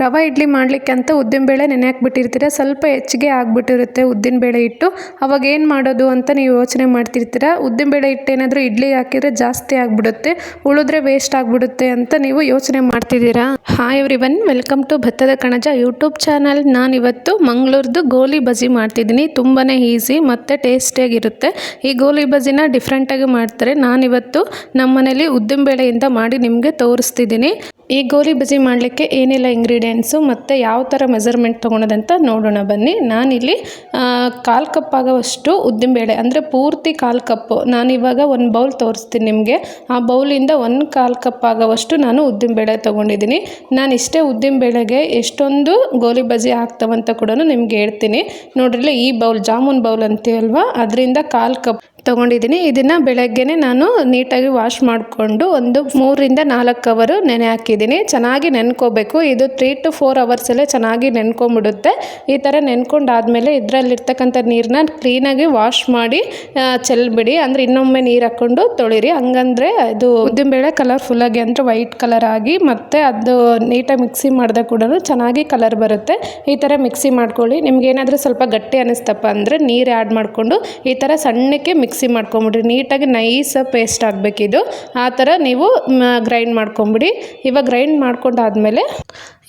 ರವೆ ಇಡ್ಲಿ ಮಾಡಲಿಕ್ಕೆ ಅಂತ ಉದ್ದಿನಬೇಳೆ ನೆನೆ ಹಾಕ್ಬಿಟ್ಟಿರ್ತೀರ? ಸ್ವಲ್ಪ ಹೆಚ್ಚಿಗೆ ಆಗಿಬಿಟ್ಟಿರುತ್ತೆ ಉದ್ದಿನಬೇಳೆ ಹಿಟ್ಟು. ಅವಾಗ ಏನು ಮಾಡೋದು ಅಂತ ನೀವು ಯೋಚನೆ ಮಾಡ್ತಿರ್ತೀರ? ಉದ್ದಿನಬೇಳೆ ಹಿಟ್ಟು ಏನಾದರೂ ಇಡ್ಲಿಗೆ ಹಾಕಿದರೆ ಜಾಸ್ತಿ ಆಗಿಬಿಡುತ್ತೆ, ಉಳಿದ್ರೆ ವೇಸ್ಟ್ ಆಗಿಬಿಡುತ್ತೆ ಅಂತ ನೀವು ಯೋಚನೆ ಮಾಡ್ತಿದ್ದೀರಾ? Hi everyone welcome to ಭತ್ತದ ಕಣಜ ಯೂಟ್ಯೂಬ್ ಚಾನಲ್ ನಾನಿವತ್ತು ಮಂಗಳೂರ್ದು ಗೋಲಿ ಬಜಿ ಮಾಡ್ತಿದ್ದೀನಿ. ತುಂಬಾ ಈಸಿ ಮತ್ತು ಟೇಸ್ಟಿಯಾಗಿರುತ್ತೆ ಈ ಗೋಲಿ ಬಜಿನ ಡಿಫ್ರೆಂಟಾಗಿ ಮಾಡ್ತಾರೆ. ನಾನಿವತ್ತು ನಮ್ಮ ಮನೇಲಿ ಉದ್ದಿನಬೇಳೆಯಿಂದ ಮಾಡಿ ನಿಮಗೆ ತೋರಿಸ್ತಿದ್ದೀನಿ. ಈ ಗೋಲಿ ಬಜಿ ಮಾಡಲಿಕ್ಕೆ ಏನೆಲ್ಲ ಇಂಗ್ರೀಡಿಯೆಂಟ್ಸು ಮತ್ತು ಯಾವ ಥರ ಮೆಸರ್ಮೆಂಟ್ ತೊಗೊಳೋದಂತ ನೋಡೋಣ ಬನ್ನಿ. ನಾನಿಲ್ಲಿ ಕಾಲು ಕಪ್ ಆಗೋವಷ್ಟು ಉದ್ದಿನಬೇಳೆ, ಅಂದರೆ ಪೂರ್ತಿ ಕಾಲು ಕಪ್ಪು ನಾನಿವಾಗ ಒಂದು ಬೌಲ್ ತೋರಿಸ್ತೀನಿ ನಿಮಗೆ. ಆ ಬೌಲಿಂದ ಒಂದು ಕಾಲು ಕಪ್ ಆಗೋವಷ್ಟು ನಾನು ಉದ್ದಿನಬೇಳೆ ತೊಗೊಂಡಿದ್ದೀನಿ. ನಾನು ಇಷ್ಟೇ ಉದ್ದಿನಬೇಳೆಗೆ ಎಷ್ಟೊಂದು ಗೋಲಿ ಬಜಿ ಹಾಕ್ತವಂತ ಕೂಡ ನಿಮ್ಗೆ ಹೇಳ್ತೀನಿ. ನೋಡ್ರಿ ಈ ಬೌಲ್ ಜಾಮೂನ್ ಬೌಲ್ ಅಂತೀವಲ್ವ? ಅದರಿಂದ ಕಾಲು ಕಪ್ ತೊಗೊಂಡಿದ್ದೀನಿ. ಇದನ್ನು ಬೆಳಗ್ಗೆನೇ ನಾನು ನೀಟಾಗಿ ವಾಶ್ ಮಾಡಿಕೊಂಡು ಒಂದು ಮೂರಿಂದ ನಾಲ್ಕು ಅವರು ನೆನೆ ಹಾಕಿದ್ದೀನಿ. ಚೆನ್ನಾಗಿ ನೆನ್ಕೋಬೇಕು. ಇದು ತ್ರೀ ಟು ಫೋರ್ ಅವರ್ಸಲ್ಲೇ ಚೆನ್ನಾಗಿ ನೆನ್ಕೊಂಬಿಡುತ್ತೆ. ಈ ಥರ ನೆನ್ಕೊಂಡಾದಮೇಲೆ ಇದರಲ್ಲಿರ್ತಕ್ಕಂಥ ನೀರನ್ನ ಕ್ಲೀನಾಗಿ ವಾಶ್ ಮಾಡಿ ಚೆಲ್ಬಿಡಿ. ಅಂದರೆ ಇನ್ನೊಮ್ಮೆ ನೀರು ಹಾಕ್ಕೊಂಡು ತೊಳಿರಿ. ಹಂಗಂದ್ರೆ ಅದು ಉದ್ದಿನಬೇಳೆ ಕಲರ್ಫುಲ್ಲಾಗಿ ಅಂದರೆ ವೈಟ್ ಕಲರ್ ಆಗಿ ಮತ್ತು ಅದು ನೀಟಾಗಿ ಮಿಕ್ಸಿ ಮಾಡಿದ ಕೂಡ ಚೆನ್ನಾಗಿ ಕಲರ್ ಬರುತ್ತೆ. ಈ ಥರ ಮಿಕ್ಸಿ ಮಾಡ್ಕೊಳ್ಳಿ. ನಿಮ್ಗೆ ಏನಾದರೂ ಸ್ವಲ್ಪ ಗಟ್ಟಿ ಅನ್ನಿಸ್ತಪ್ಪ ಅಂದರೆ ನೀರು ಆ್ಯಡ್ ಮಾಡಿಕೊಂಡು ಈ ಥರ ಸಣ್ಣಕ್ಕೆ ಮಿಕ್ಸಿ ಮಾಡ್ಕೊಂಬಿಡ್ರಿ. ನೀಟಾಗಿ ನೈಸ್ ಪೇಸ್ಟ್ ಆಗಬೇಕಿದು. ಆ ಥರ ನೀವು ಗ್ರೈಂಡ್ ಮಾಡ್ಕೊಂಬಿಡಿ. ಇವಾಗ ಗ್ರೈಂಡ್ ಮಾಡ್ಕೊಂಡಾದ್ಮೇಲೆ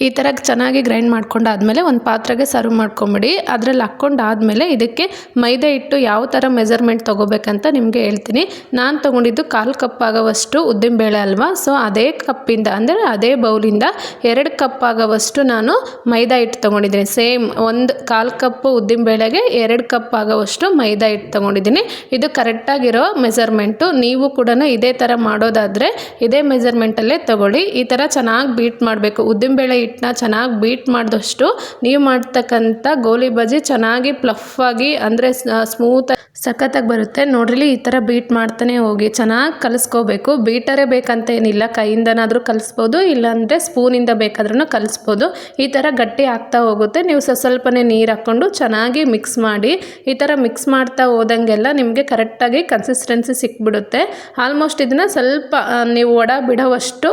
ಈ ಥರ ಚೆನ್ನಾಗಿ ಗ್ರೈಂಡ್ ಮಾಡ್ಕೊಂಡಾದ್ಮೇಲೆ ಒಂದು ಪಾತ್ರೆಗೆ ಸರ್ವ್ ಮಾಡ್ಕೊಂಬಿಡಿ. ಅದರಲ್ಲಿ ಹಾಕ್ಕೊಂಡಾದ್ಮೇಲೆ ಇದಕ್ಕೆ ಮೈದಾ ಹಿಟ್ಟು ಯಾವ ಥರ ಮೆಜರ್ಮೆಂಟ್ ತೊಗೋಬೇಕಂತ ನಿಮಗೆ ಹೇಳ್ತೀನಿ. ನಾನು ತೊಗೊಂಡಿದ್ದು ಕಾಲು ಕಪ್ ಆಗೋವಷ್ಟು ಉದ್ದಿನಬೇಳೆ ಅಲ್ವಾ? ಸೊ ಅದೇ ಕಪ್ಪಿಂದ ಅಂದರೆ ಅದೇ ಬೌಲಿಂದ ಎರಡು ಕಪ್ ಆಗೋವಷ್ಟು ನಾನು ಮೈದಾ ಹಿಟ್ಟು ತೊಗೊಂಡಿದ್ದೀನಿ. ಸೇಮ್ ಒಂದು ಕಾಲು ಕಪ್ಪು ಉದ್ದಿನಬೇಳೆಗೆ ಎರಡು ಕಪ್ ಆಗೋವಷ್ಟು ಮೈದಾ ಹಿಟ್ಟು ತೊಗೊಂಡಿದ್ದೀನಿ. ಇದು ಕರೆಕ್ಟಾಗಿರೋ ಮೆಜರ್ಮೆಂಟು ನೀವು ಕೂಡ ಇದೇ ಥರ ಮಾಡೋದಾದರೆ ಇದೇ ಮೆಜರ್ಮೆಂಟಲ್ಲೇ ತೊಗೊಳ್ಳಿ. ಈ ಥರ ಚೆನ್ನಾಗಿ ಬೀಟ್ ಮಾಡಬೇಕು. ಉದ್ದಿನಬೇಳೆ ಹಿಟ್ಟನ್ನ ಚೆನ್ನಾಗಿ ಬೀಟ್ ಮಾಡಿದಷ್ಟು ನೀವು ಮಾಡ್ತಕ್ಕಂಥ ಗೋಲಿ ಬಜಿ ಚೆನ್ನಾಗಿ ಪ್ಲಫ್ ಆಗಿ ಅಂದರೆ ಸ್ಮೂತ್ ಸಖತ್ತಾಗಿ ಬರುತ್ತೆ. ನೋಡ್ರಿ ಈ ಥರ ಬೀಟ್ ಮಾಡ್ತಾನೆ ಹೋಗಿ. ಚೆನ್ನಾಗಿ ಕಲಿಸ್ಕೋಬೇಕು. ಬೀಟರೇ ಬೇಕಂತ ಏನಿಲ್ಲ ಕೈಯಿಂದನಾದರೂ ಕಲಿಸ್ಬೋದು, ಇಲ್ಲಾಂದರೆ ಸ್ಪೂನಿಂದ ಬೇಕಾದ್ರೂ ಕಲಿಸ್ಬೋದು. ಈ ಥರ ಗಟ್ಟಿ ಆಗ್ತಾ ಹೋಗುತ್ತೆ. ನೀವು ಸ್ವಲ್ಪ ಸ್ವಲ್ಪನೇ ನೀರು ಹಾಕ್ಕೊಂಡು ಚೆನ್ನಾಗಿ ಮಿಕ್ಸ್ ಮಾಡಿ. ಈ ಥರ ಮಿಕ್ಸ್ ಮಾಡ್ತಾ ಹೋದಂಗೆಲ್ಲ ನಿಮಗೆ ಕರೆಕ್ಟಾಗಿ ಕನ್ಸಿಸ್ಟೆನ್ಸಿ ಸಿಕ್ಬಿಡುತ್ತೆ. ಆಲ್ಮೋಸ್ಟ್ ಇದನ್ನು ಸ್ವಲ್ಪ ನೀವು ಒಡ ಬಿಡೋವಷ್ಟು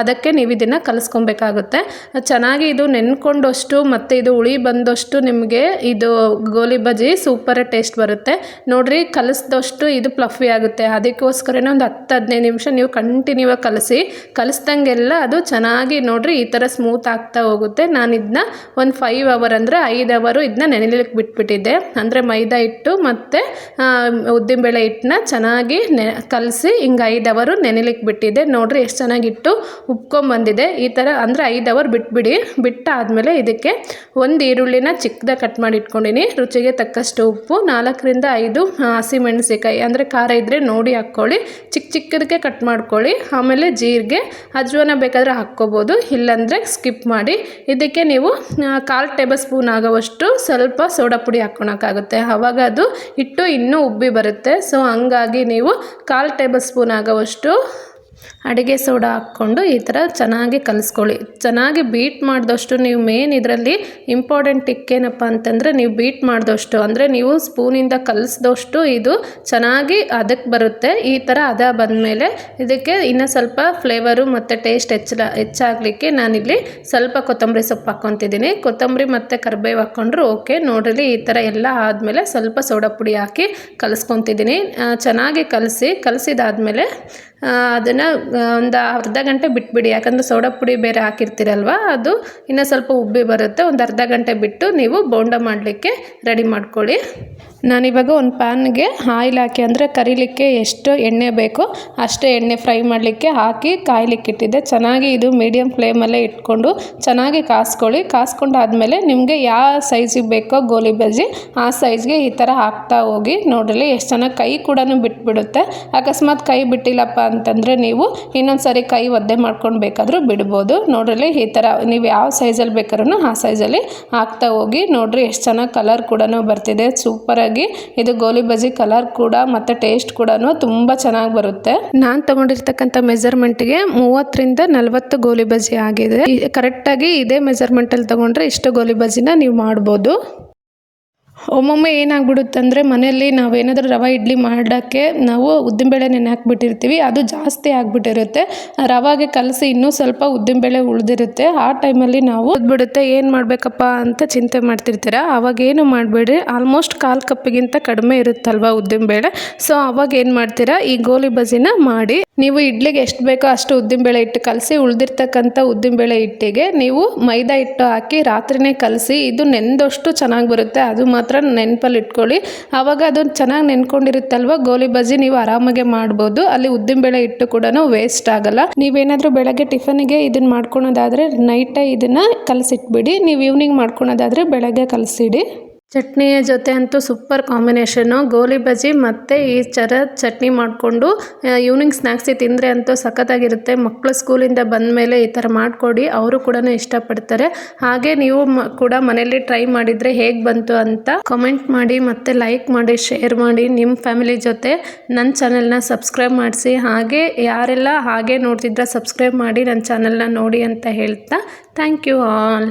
ಅದಕ್ಕೆ ನೀವು ಇದನ್ನು ಕಲಿಸ್ಕೊಬೇಕಾಗುತ್ತೆ. ಚೆನ್ನಾಗಿ ಇದು ನೆನ್ಕೊಂಡಷ್ಟು ಮತ್ತು ಇದು ಹುಳಿ ಬಂದಷ್ಟು ನಿಮಗೆ ಇದು ಗೋಲಿ ಬಜಿ ಸೂಪರ್ ಟೇಸ್ಟ್ ಬರುತ್ತೆ. ನೋಡಿರಿ, ಕಲಿಸ್ದಷ್ಟು ಇದು ಪ್ಲಫಿ ಆಗುತ್ತೆ. ಅದಕ್ಕೋಸ್ಕರನೇ ಒಂದು ಹತ್ತು ಹದಿನೈದು ನಿಮಿಷ ನೀವು ಕಂಟಿನ್ಯೂ ಆಗಿ ಕಲಸಿ, ಕಲಿಸ್ದಂಗೆಲ್ಲ ಅದು ಚೆನ್ನಾಗಿ ನೋಡಿರಿ ಈ ಥರ ಸ್ಮೂತ್ ಆಗ್ತಾ ಹೋಗುತ್ತೆ. ನಾನು ಇದನ್ನ ಒಂದು ಫೈವ್ ಅವರ್ ಅಂದರೆ ಐದು ಅವರು ಇದನ್ನ ನೆನೆಲಿಕ್ಕೆ ಬಿಟ್ಬಿಟ್ಟಿದ್ದೆ. ಅಂದರೆ ಮೈದಾ ಹಿಟ್ಟು ಮತ್ತು ಉದ್ದಿನಬೇಳೆ ಹಿಟ್ಟನ್ನ ಚೆನ್ನಾಗಿ ನೆ, ಕಲಸಿ ಹಿಂಗೆ ಐದು ಅವರು ನೆನೆಲಿಕ್ಕೆ ಬಿಟ್ಟಿದ್ದೆ. ನೋಡಿರಿ ಎಷ್ಟು ಚೆನ್ನಾಗಿಟ್ಟು ಉಪ್ಕೊಂಬಂದಿದೆ. ಈ ಥರ ಅಂದರೆ ಐದು ಅವರ್ ಬಿಟ್ಬಿಡಿ. ಬಿಟ್ಟಾದಮೇಲೆ ಇದಕ್ಕೆ ಒಂದು ಈರುಳ್ಳಿನ ಚಿಕ್ಕದಾಗಿ ಕಟ್ ಮಾಡಿ ಇಟ್ಕೊಂಡಿನಿ. ರುಚಿಗೆ ತಕ್ಕಷ್ಟು ಉಪ್ಪು, ನಾಲ್ಕರಿಂದ ಐದು ಹಸಿಮೆಣಸಿಕಾಯಿ ಅಂದರೆ ಖಾರ ಇದ್ದರೆ ನೋಡಿ ಹಾಕ್ಕೊಳ್ಳಿ. ಚಿಕ್ಕ ಚಿಕ್ಕದಕ್ಕೆ ಕಟ್ ಮಾಡ್ಕೊಳ್ಳಿ. ಆಮೇಲೆ ಜೀರಿಗೆ, ಅಜ್ವಾನ ಬೇಕಾದರೆ ಹಾಕ್ಕೋಬೋದು. ಇಲ್ಲಾಂದರೆ ಸ್ಕಿಪ್ ಮಾಡಿ. ಇದಕ್ಕೆ ನೀವು ಕಾಲು ಟೇಬಲ್ ಸ್ಪೂನ್ ಆಗೋವಷ್ಟು ಸ್ವಲ್ಪ ಸೋಡಾ ಪುಡಿ ಹಾಕ್ಕೊಳಕ್ಕಾಗುತ್ತೆ. ಆವಾಗ ಅದು ಹಿಟ್ಟು ಇನ್ನೂ ಉಬ್ಬಿ ಬರುತ್ತೆ. ಸೊ ಹಂಗಾಗಿ ನೀವು ಕಾಲು ಟೇಬಲ್ ಸ್ಪೂನ್ ಆಗೋವಷ್ಟು ಅಡುಗೆ ಸೋಡಾ ಹಾಕ್ಕೊಂಡು ಈ ಥರ ಚೆನ್ನಾಗಿ ಕಲಿಸ್ಕೊಳ್ಳಿ. ಚೆನ್ನಾಗಿ ಬೀಟ್ ಮಾಡಿದಷ್ಟು ನೀವು ಮೇನ್ ಇದರಲ್ಲಿ ಇಂಪಾರ್ಟೆಂಟ್ ಟಿಕ್ಕೇನಪ್ಪ ಅಂತಂದರೆ ನೀವು ಬೀಟ್ ಮಾಡಿದಷ್ಟು, ಅಂದರೆ ನೀವು ಸ್ಪೂನಿಂದ ಕಲಿಸ್ದಷ್ಟು ಇದು ಚೆನ್ನಾಗಿ ಅದಕ್ಕೆ ಬರುತ್ತೆ. ಈ ಥರ ಅದ ಬಂದಮೇಲೆ ಇದಕ್ಕೆ ಇನ್ನೂ ಸ್ವಲ್ಪ ಫ್ಲೇವರು ಮತ್ತು ಟೇಸ್ಟ್ ಹೆಚ್ಚಲ, ಹೆಚ್ಚಾಗಲಿಕ್ಕೆ ನಾನಿಲ್ಲಿ ಸ್ವಲ್ಪ ಕೊತ್ತಂಬರಿ ಸೊಪ್ಪು ಹಾಕ್ಕೊತಿದ್ದೀನಿ. ಕೊತ್ತಂಬರಿ ಮತ್ತು ಕರಿಬೇವು ಹಾಕ್ಕೊಂಡ್ರು ಓಕೆ ನೋಡಿರಿ ಈ ಥರ ಎಲ್ಲ ಆದಮೇಲೆ ಸ್ವಲ್ಪ ಸೋಡಾ ಪುಡಿ ಹಾಕಿ ಕಲಿಸ್ಕೊತಿದ್ದೀನಿ. ಚೆನ್ನಾಗಿ ಕಲಸಿ, ಕಲಸಿದಾದ್ಮೇಲೆ ಅದನ್ನು ಒಂದು ಅರ್ಧ ಗಂಟೆ ಬಿಟ್ಬಿಡಿ. ಯಾಕಂದರೆ ಸೋಡಾ ಪುಡಿ ಬೇರೆ ಹಾಕಿರ್ತೀರಲ್ವ, ಅದು ಇನ್ನೂ ಸ್ವಲ್ಪ ಉಬ್ಬಿ ಬರುತ್ತೆ. ಒಂದು ಅರ್ಧ ಗಂಟೆ ಬಿಟ್ಟು ನೀವು ಬೋಂಡ ಮಾಡಲಿಕ್ಕೆ ರೆಡಿ ಮಾಡ್ಕೊಳ್ಳಿ. ನಾನಿವಾಗ ಒಂದು ಪ್ಯಾನ್ಗೆ ಆಯಿಲ್ ಹಾಕಿ, ಅಂದರೆ ಕರಿಲಿಕ್ಕೆ ಎಷ್ಟು ಎಣ್ಣೆ ಬೇಕೋ ಅಷ್ಟೇ ಎಣ್ಣೆ ಫ್ರೈ ಮಾಡಲಿಕ್ಕೆ ಹಾಕಿ ಕಾಯಲಿಕ್ಕೆ ಇಟ್ಟಿದ್ದೆ. ಚೆನ್ನಾಗಿ ಇದು ಮೀಡಿಯಮ್ ಫ್ಲೇಮಲ್ಲೇ ಇಟ್ಕೊಂಡು ಚೆನ್ನಾಗಿ ಕಾಸ್ಕೊಳ್ಳಿ. ಕಾಸ್ಕೊಂಡಾದ್ಮೇಲೆ ನಿಮಗೆ ಯಾವ ಸೈಜಿಗೆ ಬೇಕೋ ಗೋಲಿ ಬಜ್ಜಿ, ಆ ಸೈಜ್ಗೆ ಈ ಥರ ಹಾಕ್ತಾ ಹೋಗಿ ನೋಡಲಿ ಎಷ್ಟು ಚೆನ್ನಾಗಿ ಕೈ ಕೂಡ ಬಿಟ್ಬಿಡುತ್ತೆ. ಅಕಸ್ಮಾತ್ ಕೈ ಬಿಟ್ಟಿಲ್ಲಪ್ಪ ಅಂತಂದರೆ ನೀವು ಇನ್ನೊಂದು ಸರಿ ಕೈ ಒದ್ದೆ ಮಾಡ್ಕೊಂಡು ಬೇಕಾದರೂ ಬಿಡ್ಬೋದು. ನೋಡ್ರಿ ಈ ಥರ ನೀವು ಯಾವ ಸೈಜಲ್ಲಿ ಬೇಕಾದ್ರೂ ಆ ಸೈಜಲ್ಲಿ ಹಾಕ್ತಾ ಹೋಗಿ ನೋಡ್ರಿ ಎಷ್ಟು ಚೆನ್ನಾಗಿ ಕಲರ್ ಕೂಡ ಬರ್ತಿದೆ. ಸೂಪರಾಗಿ ಇದು ಗೋಲಿ ಬಜಿ ಕಲರ್ ಕೂಡ ಮತ್ತು ಟೇಸ್ಟ್ ಕೂಡ ತುಂಬ ಚೆನ್ನಾಗಿ ಬರುತ್ತೆ. ನಾನು ತಗೊಂಡಿರ್ತಕ್ಕಂಥ ಮೆಜರ್ಮೆಂಟ್ಗೆ ಮೂವತ್ತರಿಂದ ನಲವತ್ತು ಗೋಲಿ ಬಜಿ ಆಗಿದೆ. ಕರೆಕ್ಟಾಗಿ ಇದೇ ಮೆಜರ್ಮೆಂಟಲ್ಲಿ ತಗೊಂಡ್ರೆ ಇಷ್ಟು ಗೋಲಿ ಬಜಿನ ನೀವು ಮಾಡ್ಬೋದು. ಒಮ್ಮೊಮ್ಮೆ ಏನಾಗ್ಬಿಡುತ್ತಂದರೆ ಮನೆಯಲ್ಲಿ ನಾವೇನಾದರೂ ರವೆ ಇಡ್ಲಿ ಮಾಡೋಕ್ಕೆ ನಾವು ಉದ್ದಿನಬೇಳೆ ನೆನೆ ಹಾಕ್ಬಿಟ್ಟಿರ್ತೀವಿ, ಅದು ಜಾಸ್ತಿ ಆಗಿಬಿಟ್ಟಿರುತ್ತೆ. ರವಾಗೆ ಕಲಸಿ ಇನ್ನೂ ಸ್ವಲ್ಪ ಉದ್ದಿನಬೇಳೆ ಉಳಿದಿರುತ್ತೆ. ಆ ಟೈಮಲ್ಲಿ ನಾವು ಬಿಡುತ್ತೆ ಏನು ಮಾಡಬೇಕಪ್ಪ ಅಂತ ಚಿಂತೆ ಮಾಡ್ತಿರ್ತೀರ? ಅವಾಗ ಏನು ಮಾಡಬೇಡಿ ಆಲ್ಮೋಸ್ಟ್ ಕಾಲು ಕಪ್ಪಿಗಿಂತ ಕಡಿಮೆ ಇರುತ್ತಲ್ವ ಉದ್ದಿನಬೇಳೆ? ಸೊ ಅವಾಗ ಏನು ಮಾಡ್ತೀರಾ? ಈ ಗೋಲಿ ಬಜಿನ ಮಾಡಿ ನೀವು ಇಡ್ಲಿಗೆ ಎಷ್ಟು ಬೇಕೋ ಅಷ್ಟು ಉದ್ದಿನಬೇಳೆ ಹಿಟ್ಟು ಕಲಸಿ, ಉಳಿದಿರ್ತಕ್ಕಂಥ ಉದ್ದಿನಬೇಳೆ ಹಿಟ್ಟಿಗೆ ನೀವು ಮೈದಾ ಹಿಟ್ಟು ಹಾಕಿ ರಾತ್ರಿನೇ ಕಲಸಿ, ಇದು ನೆಂದಷ್ಟು ಚೆನ್ನಾಗಿ ಬರುತ್ತೆ, ಅದು ಮಾತ್ರ ನೆನಪಲ್ಲಿ ಇಟ್ಕೊಳ್ಳಿ. ಆವಾಗ ಅದು ಚೆನ್ನಾಗಿ ನೆನ್ಕೊಂಡಿರುತ್ತಲ್ವ, ಗೋಲಿ ಬಜ್ಜಿ ನೀವು ಆರಾಮಾಗೆ ಮಾಡ್ಬೋದು, ಅಲ್ಲಿ ಉದ್ದಿನಬೇಳೆ ಹಿಟ್ಟು ಕೂಡ ವೇಸ್ಟ್ ಆಗಲ್ಲ. ನೀವೇನಾದರೂ ಬೆಳಗ್ಗೆ ಟಿಫನಿಗೆ ಇದನ್ನ ಮಾಡ್ಕೊಳೋದಾದರೆ ನೈಟೇ ಇದನ್ನು ಕಲಸಿಟ್ಬಿಡಿ, ನೀವು ಈವ್ನಿಂಗ್ ಮಾಡ್ಕೊಳೋದಾದರೆ ಬೆಳಗ್ಗೆ ಕಲಸಿಡಿ. ಚಟ್ನಿಯ ಜೊತೆ ಅಂತೂ ಸೂಪರ್ ಕಾಂಬಿನೇಷನು ಗೋಲಿ ಬಜ್ಜಿ ಮತ್ತು ಈ ಥರ ಚಟ್ನಿ ಮಾಡಿಕೊಂಡು ಈವ್ನಿಂಗ್ ಸ್ನ್ಯಾಕ್ಸಿಗೆ ತಿಂದರೆ ಅಂತೂ ಸಖತ್ತಾಗಿರುತ್ತೆ. ಮಕ್ಕಳು ಸ್ಕೂಲಿಂದ ಬಂದ ಮೇಲೆ ಈ ಥರ ಮಾಡಿಕೊಡಿ, ಅವರು ಕೂಡ ಇಷ್ಟಪಡ್ತಾರೆ. ಹಾಗೆ ನೀವು ಕೂಡ ಮನೇಲಿ ಟ್ರೈ ಮಾಡಿದರೆ ಹೇಗೆ ಬಂತು ಅಂತ ಕಮೆಂಟ್ ಮಾಡಿ ಮತ್ತು ಲೈಕ್ ಮಾಡಿ ಶೇರ್ ಮಾಡಿ ನಿಮ್ಮ ಫ್ಯಾಮಿಲಿ ಜೊತೆ. ನನ್ನ ಚಾನೆಲ್ನ ಸಬ್ಸ್ಕ್ರೈಬ್ ಮಾಡಿಸಿ. ಹಾಗೆ ಯಾರೆಲ್ಲ ಹಾಗೆ ನೋಡ್ತಿದ್ರೆ ಸಬ್ಸ್ಕ್ರೈಬ್ ಮಾಡಿ ನನ್ನ ಚಾನೆಲ್ನ ನೋಡಿ ಅಂತ ಹೇಳ್ತಾ. Thank you all